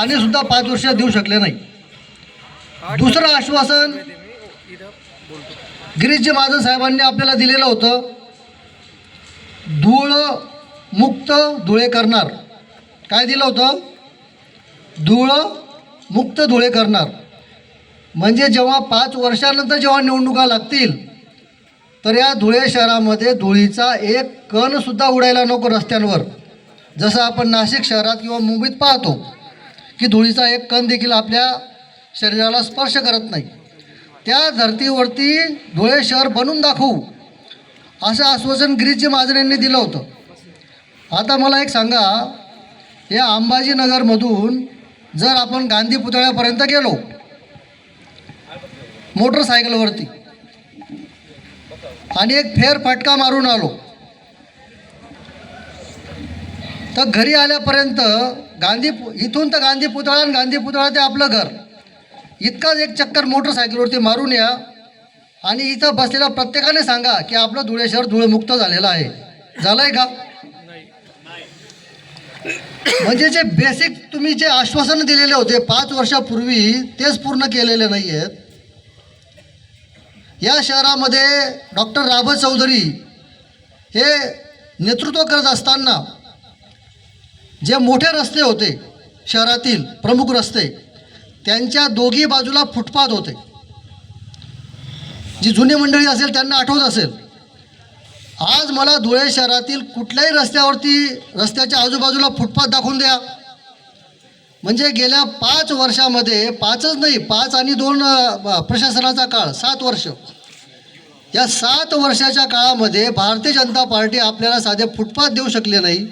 पाणीसुद्धा पाच वर्ष देऊ शकले नाही. दुसरं आश्वासन गिरीशजी महाजन साहेबांनी आपल्याला दिलेलं होतं धूळ मुक्त धुळे करणार. काय दिलं होतं? धूळ मुक्त धुळे करणार. म्हणजे जेव्हा पाच वर्षानंतर जेव्हा निवडणुका लागतील तर या धुळे शहरामध्ये धुळीचा एक कणसुद्धा उडायला नको रस्त्यांवर. जसं आपण नाशिक शहरात किंवा मुंबईत पाहतो की धुळीचा एक कण देखील आपल्या शरीराला स्पर्श करत नाही. त्या धर्तीवरती धुळे शहर बनून दाखवू असं आश्वासन गिरीशजी महाजन यांनी दिलं होतं. आता मला एक सांगा या अंबाजीनगरमधून जर आपण गांधी पुतळ्यापर्यंत गेलो मोटरसायकलवरती आणि एक फेर फटका मारून आलो तर घरी आल्यापर्यंत गांधी इथून तर गांधी पुतळा आणि गांधी पुतळा ते आपलं घर. इतकाच एक चक्कर मोटरसायकलवरती मारून या आणि इथं बसलेल्या प्रत्येकाने सांगा की आपलं धुळे शहर धुळेमुक्त झालेलं आहे. झालं आहे का? म्हणजे जे बेसिक तुम्ही जे आश्वासन दिलेले होते पाच वर्षापूर्वी तेच पूर्ण केलेले नाही आहेत या शहरामध्ये डॉक्टर राबत चौधरी हे नेतृत्व करत असताना जे मोठे रस्ते होते शहरातील प्रमुख रस्ते त्यांच्या दोघी बाजूला फुटपाथ होते. जी जुनी मंडळी असेल त्यांना आठवत असेल आज मला धुळे शहरातील कुठल्याही रस्त्यावरती रस्त्याच्या आजूबाजूला फुटपाथ दाखवून द्या. म्हणजे गेल्या पाच वर्षामध्ये पाचच नाही पाच आणि दोन प्रशासनाचा काळ सात वर्ष. या सात वर्षाच्या काळामध्ये भारतीय जनता पार्टी आपल्याला साधे फुटपाथ देऊ शकले नाही.